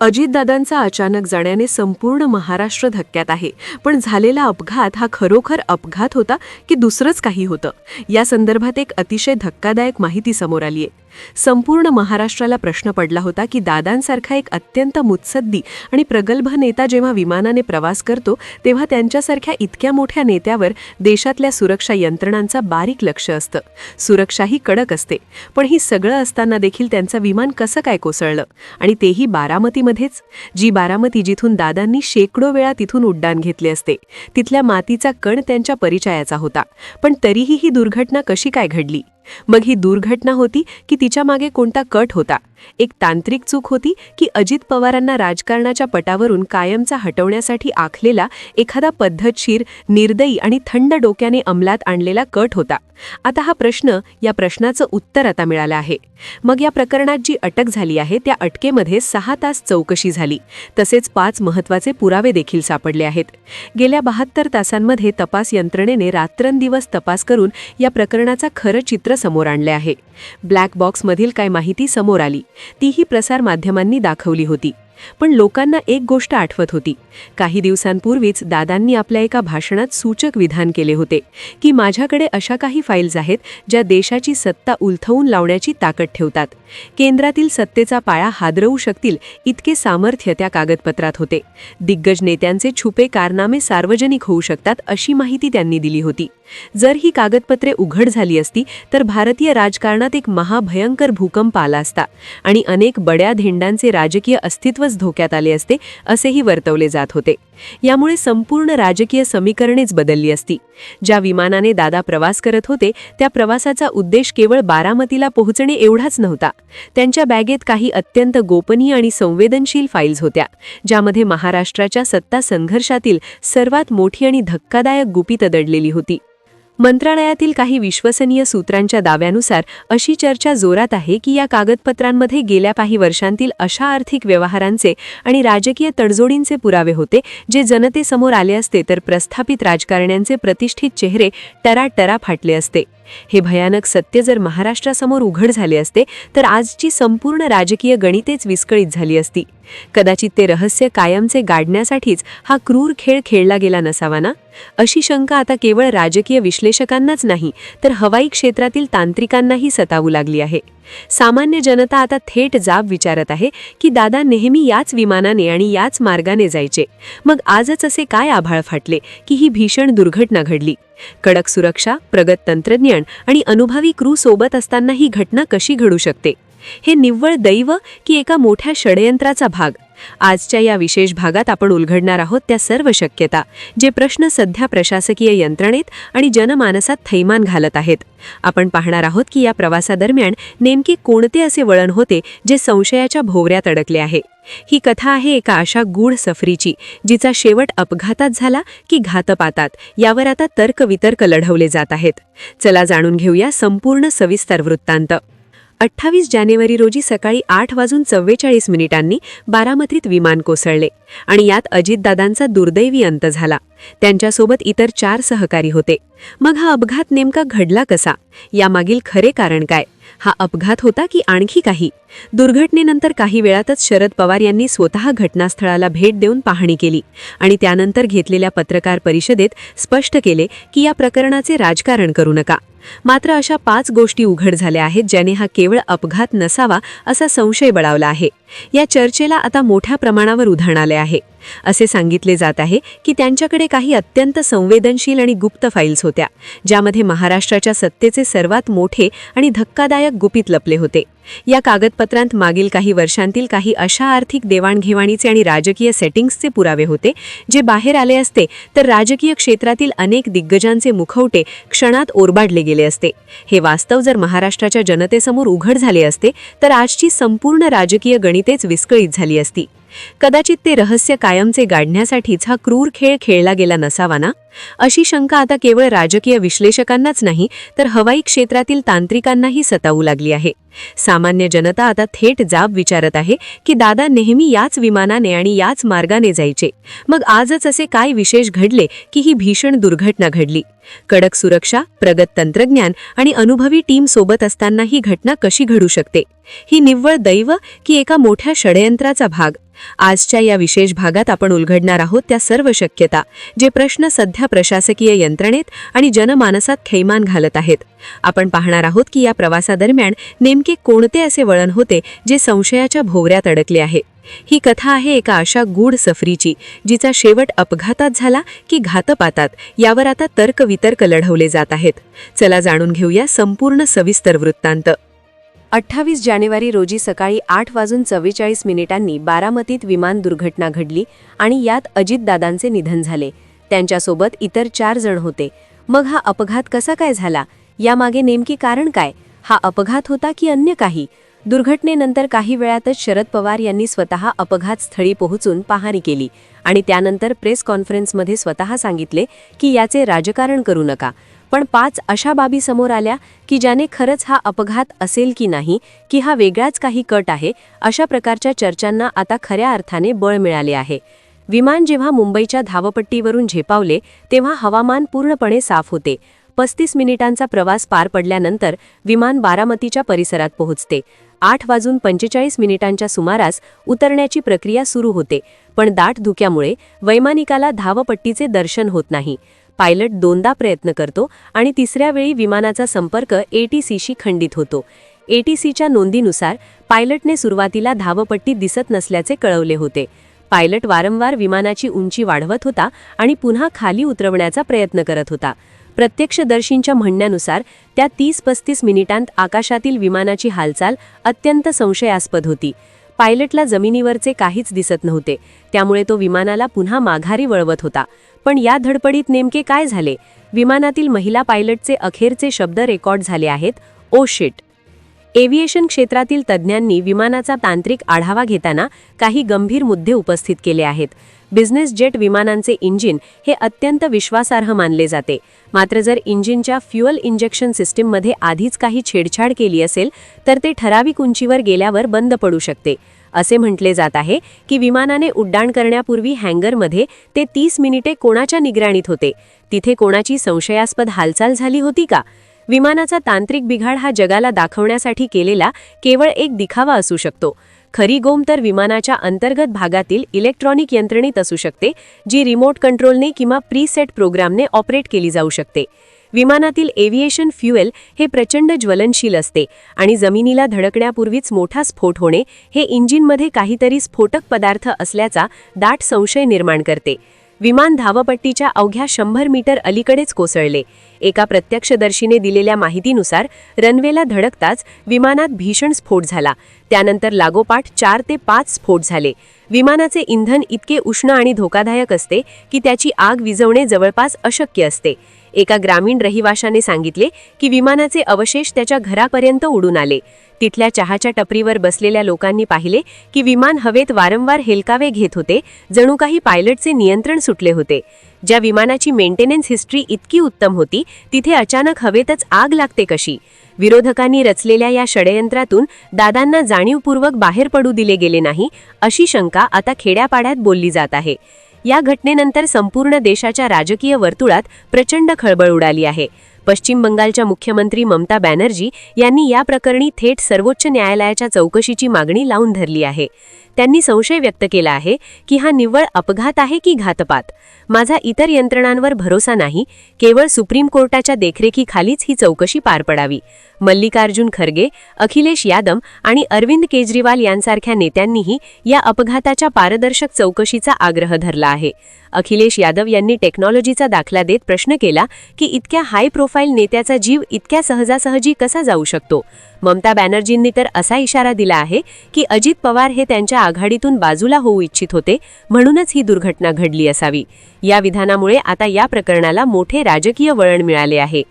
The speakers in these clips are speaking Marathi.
अजितदादांचा अचानक जाण्याने संपूर्ण महाराष्ट्र धक्क्यात आहे. पण झालेला अपघात हा खरोखर अपघात होता की दुसरंच काही होतं? या संदर्भात एक अतिशय धक्कादायक माहिती समोर आली आहे संपूर्ण महाराष्ट्राला प्रश्न पडला होता की दादांसारखा एक अत्यंत मुत्सद्दी आणि प्रगल्भ नेता जेव्हा विमानाने प्रवास करतो तेव्हा त्यांच्यासारख्या इतक्या मोठ्या नेत्यावर देशातल्या सुरक्षा यंत्रणांचा बारीक लक्ष असतं. सुरक्षाही कडक असते पण ही सगळं असताना देखील त्यांचं विमान कसं काय कोसळलं? आणि तेही बारामतीमध्येच? जी बारामती जिथून दादांनी शेकडो वेळा तिथून उड्डाण घेतले असते तिथल्या मातीचा कण त्यांच्या परिचयाचा होता. पण तरीही ही दुर्घटना कशी काय घडली? मग ही दुर्घटना होती की तिच्यामागे कोणता कट होता. एक तांत्रिक चूक होती की अजित पवारांना राजकारणाच्या पटावरून कायमचा हटवण्यासाठी आखलेला एखादा पद्धतशीर निर्दयी आणि थंड डोक्याने अंमलात आणलेला कट होता. आता हा प्रश्न या प्रश्नाचं उत्तर आता मिळालं आहे. मग या प्रकरणात जी अटक झाली आहे त्या अटकेमध्ये सहा तास चौकशी झाली. तसेच पाच महत्त्वाचे पुरावे देखील सापडले आहेत. गेल्या बहात्तर तासांमध्ये तपास यंत्रणेने रात्रंदिवस तपास करून या प्रकरणाचा खरं चित्र समोर आणले आहे. ब्लॅक बॉक्समधील काय माहिती समोर आली तीही प्रसारमाध्यमांनी दाखवली होती. पण लोकांना एक गोष्ट आठवत होती. काही दिवसांपूर्वीच दादांनी आपल्या एका भाषणात सूचक विधान केले होते की माझ्याकडे अशा काही फाईल्स आहेत ज्या देशाची सत्ता उलथवून लावण्याची ताकद ठेवतात. केंद्रातील सत्तेचा पाया हादरवू शकतील इतके सामर्थ्य त्या कागदपत्रात होते. दिग्गज नेत्यांचे छुपे कारनामे सार्वजनिक होऊ शकतात अशी माहिती त्यांनी दिली होती. जर ही कागदपत्रे उघड झाली असती तर भारतीय राजकारणात एक महाभयंकर भूकंप आला असता आणि अनेक बड्या धेंडांचे राजकीय अस्तित्व अस्तित्वच धोक्यात आले असते असेही वर्तवले जात होते. यामुळे संपूर्ण राजकीय समीकरणेच बदलली असती. ज्या विमानाने दादा प्रवास करत होते त्या प्रवासाचा उद्देश केवळ बारामतीला पोहोचणे एवढाच नव्हता. त्यांच्या बॅगेत काही अत्यंत गोपनीय आणि संवेदनशील फाईल्स होत्या ज्यामध्ये महाराष्ट्राच्या सत्ता संघर्षातील सर्वात मोठी आणि धक्कादायक गुपित दडलेली होती. मंत्रालयातील काही विश्वसनीय सूत्रांच्या दाव्यानुसार अशी चर्चा जोरात आहे की या कागदपत्रांमध्ये गेल्या काही वर्षांतील अशा आर्थिक व्यवहारांचे आणि राजकीय तडजोडींचे पुरावे होते जे जनतेसमोर आले असते तर प्रस्थापित राजकारण्यांचे प्रतिष्ठित चेहरे टराटरा फाटले असते. हे भयानक सत्य जर महाराष्ट्रासमोर उघड झाले असते तर आजची संपूर्ण राजकीय गणितेच विस्कळीत झाली असती. कदाचित ते रहस्य कायमचे गाडण्यासाठीच हा क्रूर खेळ खेळला गेला नसावा ना? अशी शंका आता केवळ राजकीय विश्लेषकांनाच नाही तर हवाई क्षेत्रातील तांत्रिकांनाही सतावू लागली आहे. सामान्य जनता आता थेट जाब विचारत आहे की दादा नेहमी याच विमानाने आणि याच मार्गाने जायचे. मग आजच असे काय आभाळ फाटले की ही भीषण दुर्घटना घडली? कडक सुरक्षा प्रगत तंत्रज्ञान आणि अनुभवी क्रू सोबत असताना ही घटना कशी घडू शकते? हे निव्वळ दैव की एका मोठ्या षडयंत्राचा भाग. आजच्या या विशेष भागात आपण उलगडणार आहोत त्या सर्व शक्यता जे प्रश्न सध्या प्रशासकीय यंत्रणेत आणि जनमानसात थैमान घालत आहेत. आपण पाहणार आहोत की या प्रवासादरम्यान नेमके कोणते असे वळण होते जे संशयाच्या भोवऱ्यात अडकले आहे. ही कथा आहे एका अशा गूढ सफरीची जिचा शेवट अपघातात झाला की घातपातात यावर आता तर्कवितर्क लढवले जात आहेत. चला जाणून घेऊया संपूर्ण सविस्तर वृत्तांत. अठ्ठावीस जानेवारी रोजी सकाळी आठ वाजून चव्वेचाळीस मिनिटांनी बारामतीत विमान कोसळले आणि यात अजितदादांचा दुर्दैवी अंत झाला. त्यांच्यासोबत इतर चार सहकारी होते. मग हा अपघात नेमका घडला कसा? यामागील खरे कारण काय? हा अपघात होता की आणखी काही? दुर्घटनेनंतर काही वेळातच शरद पवार यांनी स्वतः घटनास्थळाला भेट देऊन पाहणी केली आणि त्यानंतर घेतलेल्या पत्रकार परिषदेत स्पष्ट केले की या प्रकरणाचे राजकारण करू नका. मात्र अशा पाच गोष्टी उघड झाल्या आहेत ज्याने हा केवळ अपघात नसावा असा संशय बळावला आहे. या चर्चेला आता मोठ्या प्रमाणावर उधाण आले आहे. असे सांगितले जात आहे की त्यांच्याकडे काही अत्यंत संवेदनशील आणि गुप्त फाईल्स होत्या ज्यामध्ये महाराष्ट्राच्या सत्तेचे सर्वात मोठे आणि धक्कादायक गुपित लपले होते. या कागदपत्रांत मागील काही वर्षांतील काही अशा आर्थिक देवाणघेवाणीचे आणि राजकीय सेटिंग्सचे पुरावे होते जे बाहेर आले असते तर राजकीय क्षेत्रातील अनेक दिग्गजांचे मुखवटे क्षणात ओरबाडले गेले असते. हे वास्तव जर महाराष्ट्राच्या जनतेसमोर उघड झाले असते तर आजची संपूर्ण राजकीय गणितेच विस्कळीत झाली असती. कदाचित ते रहस्य कायमचे गाडण्यासाठीच हा क्रूर खेळ खेळला गेला नसावा ना? अशी शंका आता केवळ राजकीय विश्लेषकांनाच नाही तर हवाई क्षेत्रातील तांत्रिकांनाही सतावू लागली आहे. सामान्य जनता आता थेट जाब विचारत आहे की दादा नेहमी याच विमानाने आणि याच मार्गाने जायचे. मग आजच असे काय विशेष घडले की ही भीषण दुर्घटना घडली? कडक सुरक्षा प्रगत तंत्रज्ञान आणि अनुभवी टीम सोबत असताना ही घटना कशी घडू शकते? ही निव्वळ दैव की एका मोठ्या षडयंत्राचा भाग? आजच्या या विशेष भागात आपण उलघडणार आहोत त्या सर्व शक्यता जे प्रश्न सध्या प्रशासकीय यंत्रणेत आणि जनमानसात खैमान घालत आहेत. आपण पाहणार आहोत की या प्रवासादरम्यान नेमके कोणते असे वळण होते जे संशयाच्या भोवऱ्यात अडकले आहे. ही कथा आहे एका अशा गूढ सफरीची जिचा शेवट अपघातात झाला की घातपातात यावर आता तर्कवितर्क लढवले जात आहेत. चला जाणून घेऊया संपूर्ण सविस्तर वृत्तांत. अठ्ठावीस जानेवारी रोजी सकाळी आठ वाजून चव्वेचाळीस मिनिटांनी बारामतीत विमान दुर्घटना घडली आणि यात अजितदादांचे निधन झाले. त्यांच्यासोबत इतर चार जण होते. मग हा अपघात कसा काय झाला? यामागे नेमकी कारण काय? हा अपघात होता की अन्य काही? दुर्घटनेनंतर काही वेळातच शरद पवार यांनी स्वतः अपघात स्थळी पोहोचून पाहणी केली आणि त्यानंतर प्रेस कॉन्फरन्समध्ये स्वतः सांगितले की याचे राजकारण करू नका. पण पाच अशा बाबी समोर आल्या की ज्याने खरंच हा अपघात असेल की नाही की हा वेगळाच काही कट आहे अशा प्रकारच्या चर्चांना आता खऱ्या अर्थाने बळ मिळाले आहे. विमान जेव्हा मुंबईच्या धावपट्टीवरून झेपावले तेव्हा हवामान पूर्णपणे साफ होते. पस्तीस मिनिटांचा प्रवास पार पडल्यानंतर विमान बारामतीच्या परिसरात पोहोचते. आठ वाजून पंचेचाळीस मिनिटांच्या सुमारास उतरण्याची प्रक्रिया सुरू होते पण दाट धुक्यामुळे वैमानिकाला धावपट्टीचे दर्शन होत नाही. पायलट दोनदा प्रयत्न करतो आणि तिसऱ्या वेळी विमानाचा संपर्क एटीसीशी खंडित होतो. एटीसीच्या नोंदीनुसार पायलटने सुरुवातीला धावपट्टी दिसत नसल्याचे कळवले होते. पायलट वारंवार विमानाची उंची वाढवत होता आणि पुन्हा खाली उतरवण्याचा प्रयत्न करत होता. प्रत्यक्षदर्शींच्या म्हणण्यानुसार त्या तीस पस्तीस मिनिटांत आकाशातील विमानाची हालचाल अत्यंत संशयास्पद होती. पायलटला जमिनीवरचे काहीच दिसत नव्हते. त्यामुळे तो विमानाला पुन्हा माघारी वळवत होता. पण या धडपडीत नेमके काय झाले? विमानातील महिला पायलटचे अखेरचे शब्द रेकॉर्ड झाले आहेत. Oh shit! एव्हिएशन क्षेत्रातील तज्ज्ञांनी विमानाचा तांत्रिक आढावा घेताना काही गंभीर मुद्दे उपस्थित केले आहेत. बिझनेस जेट विमानांचे इंजिन हे अत्यंत विश्वासार्ह मानले जाते. मात्र जर इंजिनच्या फ्युअल इंजेक्शन सिस्टीममध्ये आधीच काही छेडछाड केली असेल तर ते ठराविक उंचीवर गेल्यावर बंद पडू शकते. असे म्हटले जात आहे की विमानाने उड्डाण करण्यापूर्वी हँगरमध्ये ते तीस मिनिटे कोणाच्या निगराणीत होते? तिथे कोणाची संशयास्पद हालचाल झाली होती का? विमानाचा तांत्रिक बिघाड हा जगाला दाखवण्यासाठी केलेला केवळ एक दिखावा असू शकतो. खरी गोम तर विमानाच्या अंतर्गत भागातील इलेक्ट्रॉनिक यंत्रणेत असू शकते जी रिमोट कंट्रोलने किंवा प्रीसेट प्रोग्रामने ऑपरेट केली जाऊ शकते. विमानातील एव्हिएशन फ्युएल हे प्रचंड ज्वलनशील असते आणि जमिनीला धडकण्यापूर्वीच मोठा स्फोट होणे हे इंजिनमध्ये काहीतरी स्फोटक पदार्थ असल्याचा दाट संशय निर्माण करते. विमान धावपट्टीच्या अवघ्या शंभर मीटर अलीकडेच कोसळले. एका प्रत्यक्षदर्शीने दिलेल्या माहितीनुसार रनवेला धडकताच विमानात भीषण स्फोट झाला. त्यानंतर लागोपाठ चार ते पाच स्फोट झाले. विमानाचे इंधन इतके उष्ण आणि धोकादायक असते की त्याची आग विझवणे जवळपास अशक्य असते. एका ग्रामीण रहिवाशाने सांगितले की विमानाचे अवशेष त्याच्या घरापर्यंत उडून आले. तिथल्या चहाच्या टपरीवर बसलेल्या लोकांनी पाहिले की विमान हवेत वारंवार हेलकावे घेत होते जणू काही पायलटचे नियंत्रण सुटले होते. ज्या विमानाची मेंटेनन्स हिस्ट्री इतकी उत्तम होती तिथे अचानक हवेतच आग लागते कशी? विरोधकांनी रचलेल्या या षडयंत्रातून दादांना जाणीवपूर्वक बाहेर पडू दिले गेले नाही अशी शंका आता खेड्यापाड्यात बोलली जात आहे. या घटनेनंतर संपूर्ण देशाच्या राजकीय वर्तुळात प्रचंड खळबळ उडाली आहे. पश्चिम बंगालच्या मुख्यमंत्री ममता बॅनर्जी यांनी या प्रकरणी थेट सर्वोच्च न्यायालयाच्या चौकशीची मागणी लावून धरली आहे. त्यांनी संशय व्यक्त केला आहे की हा निव्वळ अपघात आहे की घातपात? माझा इतर यंत्रणांवर भरोसा नाही. केवळ सुप्रीम कोर्टाच्या देखरेखीखालीच ही चौकशी पार पडावी. मल्लिकार्जुन खरगे अखिलेश यादव आणि अरविंद केजरीवाल यांसारख्या नेत्यांनीही या अपघाताच्या पारदर्शक चौकशीचा आग्रह धरला आहे. अखिलेश यादव यांनी टेक्नॉलॉजीचा दाखला देत प्रश्न केला की इतक्या हाय प्रोफाईल नेत्याचा जीव इतक्या सहजासहजी कसा जाऊ शकतो? ममता बॅनर्जींनी तर असा इशारा दिला आहे की अजित पवार हे त्यांच्या आघाडीतून बाजूला होऊ इच्छित होते म्हणूनच ही दुर्घटना घडली असावी. या विधानामुळे आता या प्रकरणाला मोठे राजकीय वळण मिळाले आहे.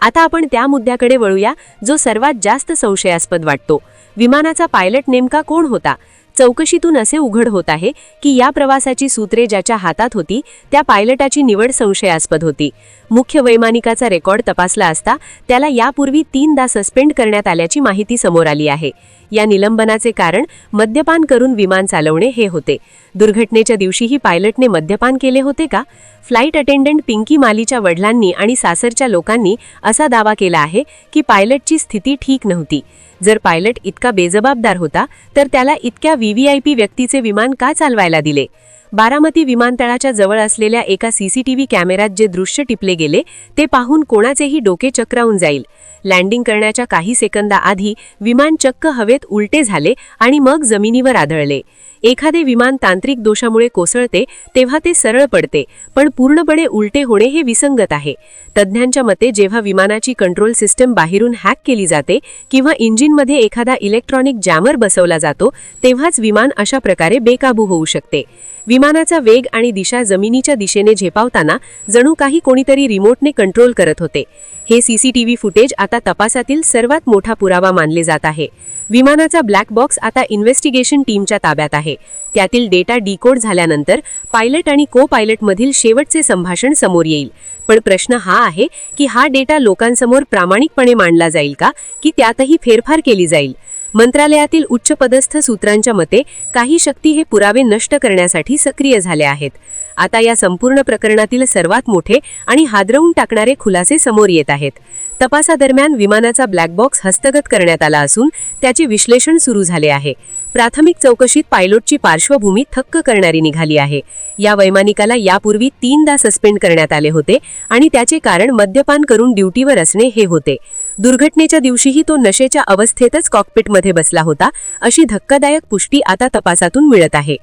आता आपण त्या मुद्द्याकडे वळूया जो सर्वात जास्त संशयास्पद वाटतो. विमानाचा पायलट नेमका कोण होता? चौकशीतून असे उघड होत आहे की या प्रवासाची सूत्रे ज्याच्या हातात होती त्या पायलटाची निवड संशयास्पद होती. मुख्य वैमानिकाचा रेकॉर्ड तपासला असता त्याला यापूर्वी तीनदा सस्पेंड करण्यात आल्याची माहिती समोर आली आहे. या निलंबनाचे कारण मद्यपान करून विमान चालवणे हे होते. दुर्घटनेच्या दिवशीही पायलटने मद्यपान केले होते का? फ्लाईट अटेंडंट पिंकी मालीच्या वडिलांनी आणि सासरच्या लोकांनी असा दावा केला आहे की पायलटची स्थिती ठीक नव्हती. जर पायलट इतका बेजबाबदार होता तर त्याला इतक्या व्हीव्हीआयपी व्यक्तीचे विमान का चालवायला दिले? बारामती विमानतळाच्या जवळ असलेल्या एका सीसीटीव्ही कॅमेऱ्यात जे दृश्य टिपले गेले ते पाहून कोणाचेही डोके चक्रावून जाईल. लँडिंग करण्याच्या काही सेकंदाआधी विमान चक्क हवेत उलटे झाले आणि मग जमिनीवर आदळले. एखादे विमान तांत्रिक दोषामुळे कोसळते तेव्हा ते सरळ पडते पण पूर्णपणे उलटे होणे हे विसंगत आहे. तज्ज्ञांच्या मते जेव्हा विमानाची कंट्रोल सिस्टम बाहेरून हॅक केली जाते किंवा इंजिनमध्ये एखादा इलेक्ट्रॉनिक जॅमर बसवला जातो तेव्हाच विमान अशा प्रकारे बेकाबू होऊ शकते. विमानाचा वेग आणि दिशा जमिनीच्या दिशेने झेपावताना जणू काही कोणीतरी रिमोटने कंट्रोल करत होते. हे सीसीटीव्ही फुटेज आता तपासातील सर्वात मोठा पुरावा मानले जात आहे. विमानाचा ब्लॅक बॉक्स आता इन्व्हेस्टिगेशन टीमच्या ताब्यात आहे. त्यातील डेटा डिकोड झाल्यानंतर पायलट आणि को पायलटमधील शेवटचे संभाषण समोर येईल. पण प्रश्न हा आहे की हा डेटा लोकांसमोर प्रामाणिकपणे मांडला जाईल का की त्यातही फेरफार केली जाईल? मंत्रालयातील उच्चपदस्थ सूत्रांच्या मते काही शक्ती हे पुरावे नष्ट करण्यासाठी सक्रिय झाले आहेत. आता या संपूर्ण प्रकरणातील सर्वात मोठे आणि हादरवून टाकणारे खुलासे समोर येत आहेत. तपासादरम्यान विमानाचा ब्लॅक बॉक्स हस्तगत करण्यात आला असून त्याचे विश्लेषण सुरू झाले आहे. प्राथमिक चौकशीत पायलटची पार्श्वभूमी थक्क करणारी निघाली आहे. या वैमानिकाला यापूर्वी तीनदा सस्पेंड करण्यात आले होते आणि त्याचे कारण मद्यपान करून ड्युटीवर असणे हे होते. दुर्घटनेच्या दिवशीही तो नशेच्या अवस्थेतच कॉकपिटमध्ये बसला होता अशी धक्कादायक पुष्टी आता तपासातून मिळत आहे.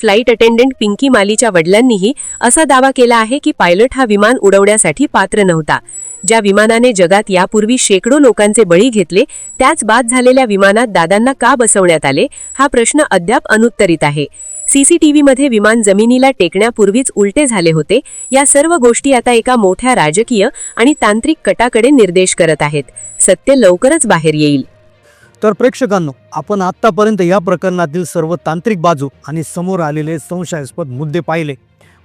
फ्लाईट अटेंडंट पिंकी मालीच्या वडिलांनीही असा दावा केला आहे की पायलट हा विमान उडवण्यासाठी पात्र नव्हता. ज्या विमानाने जगात यापूर्वी शेकडो लोकांचे बळी घेतले त्याच बाद झालेल्या विमानात दादांना का बसवण्यात आले हा प्रश्न अद्याप अनुत्तरित आहे. सीसीटीव्हीमध्ये विमान जमिनीला टेकण्यापूर्वीच उलटे झाले होते या सर्व गोष्टी आता एका मोठ्या राजकीय आणि तांत्रिक कटाकडे निर्देश करत आहेत. सत्य लवकरच बाहेर येईल. तर प्रेक्षकांनो आपण आत्तापर्यंत या प्रकरणातील सर्व तांत्रिक बाजू आणि समोर आलेले संशयास्पद मुद्दे पाहिले.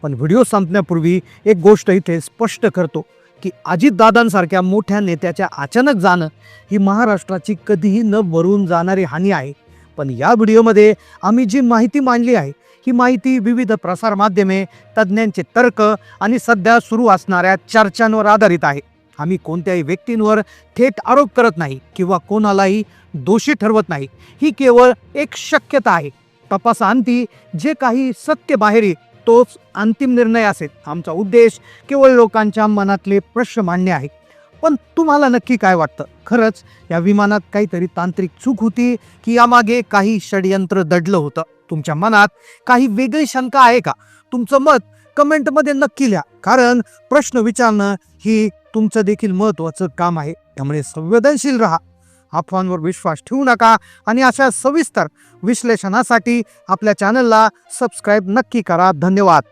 पण व्हिडिओ संपण्यापूर्वी एक गोष्ट इथे स्पष्ट करतो. की अजितदादांसारख्या मोठ्या नेत्याच्या अचानक जाणं ही महाराष्ट्राची कधीही न भरून जाणारी हानी आहे. पण या व्हिडिओमध्ये आम्ही जी माहिती मांडली आहे ही माहिती विविध प्रसारमाध्यमे तज्ज्ञांचे तर्क आणि सध्या सुरू असणाऱ्या चर्चांवर आधारित आहे. आम्ही कोणत्याही व्यक्तींवर थेट आरोप करत नाही किंवा कोणालाही दोषी ठरवत नाही. ही केवळ एक शक्यता आहे. तपासांती जे काही सत्य बाहेर तोच अंतिम निर्णय असेल. आमचा उद्देश केवळ लोकांच्या मनातले प्रश्न मांडणे आहे. पण तुम्हाला नक्की काय वाटतं? खरंच या विमानात काहीतरी तांत्रिक चूक होती की यामागे काही षडयंत्र दडलं होतं? तुमच्या मनात काही वेगळी शंका आहे का? तुमचं मत कमेंटमध्ये नक्की लिहा. कारण प्रश्न विचारणं ही तुमचं देखील महत्त्वाचं काम आहे. त्यामुळे संवेदनशील राहा. अफवांवर विश्वास ठेवू नका आणि अशा सविस्तर विश्लेषणासाठी आपल्या चॅनलला सबस्क्राईब नक्की करा. धन्यवाद.